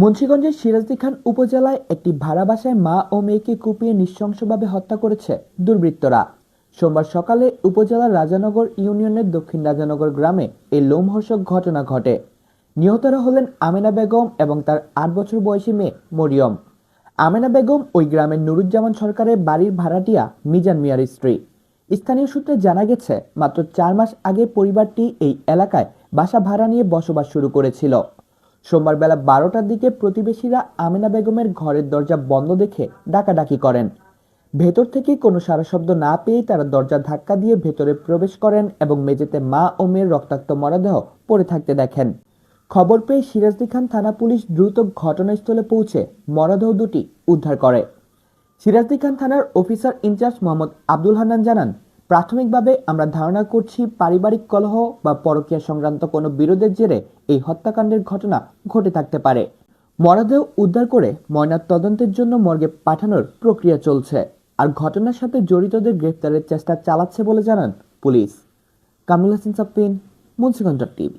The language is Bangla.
মুন্সিগঞ্জের সিরাজদি খান উপজেলায় একটি ভাড়া বাসায় মা ও মেয়েকে কুপিয়ে নৃশংসভাবে হত্যা করেছে দুর্বৃত্তরা। সোমবার সকালে উপজেলার রাজানগর ইউনিয়নের দক্ষিণ রাজানগর গ্রামে এই লোমহর্ষক ঘটনা ঘটে। নিহতরা হলেন আমেনা বেগম এবং তার আট বছর বয়সী মেয়ে মরিয়ম। আমেনা বেগম ওই গ্রামের নুরুজ্জামান সরকারের বাড়ির ভাড়াটিয়া মিজান মিয়ার স্ত্রী। স্থানীয় সূত্রে জানা গেছে, মাত্র চার মাস আগে পরিবারটি এই এলাকায় বাসা ভাড়া নিয়ে বসবাস শুরু করেছিল। সোমবার বেলা বারোটার দিকে প্রতিবেশীরা আমিনা বেগমের ঘরের দরজা বন্ধ দেখে ডাকাডাকি করেন। ভেতর থেকে কোনো সারা শব্দ না পেয়েই তারা দরজা ধাক্কা দিয়ে ভেতরে প্রবেশ করেন এবং মেঝেতে মা ও মেয়ের রক্তাক্ত মরদেহ পড়ে থাকতে দেখেন। খবর পেয়ে সিরাজদি খান থানা পুলিশ দ্রুত ঘটনাস্থলে পৌঁছে মরদেহ দুটি উদ্ধার করে। সিরাজদি খান থানার অফিসার ইনচার্জ মোহাম্মদ আব্দুল হান্নান জানান প্রাথমিকভাবে আমরা ধারণা করছি পারিবারিক কলহ বা পরকীয়া সংক্রান্ত কোনো বিরোধের জেরে এই হত্যাকাণ্ডের ঘটনা ঘটে থাকতে পারে। মরদেহ উদ্ধার করে ময়নাত তদন্তের জন্য মর্গে পাঠানোর প্রক্রিয়া চলছে আর ঘটনার সাথে জড়িতদের গ্রেফতারের চেষ্টা চালাচ্ছে বলে জানান পুলিশ। কামরুল হাসান সাপ্পিন মুন্সিগঞ্জ টিভি।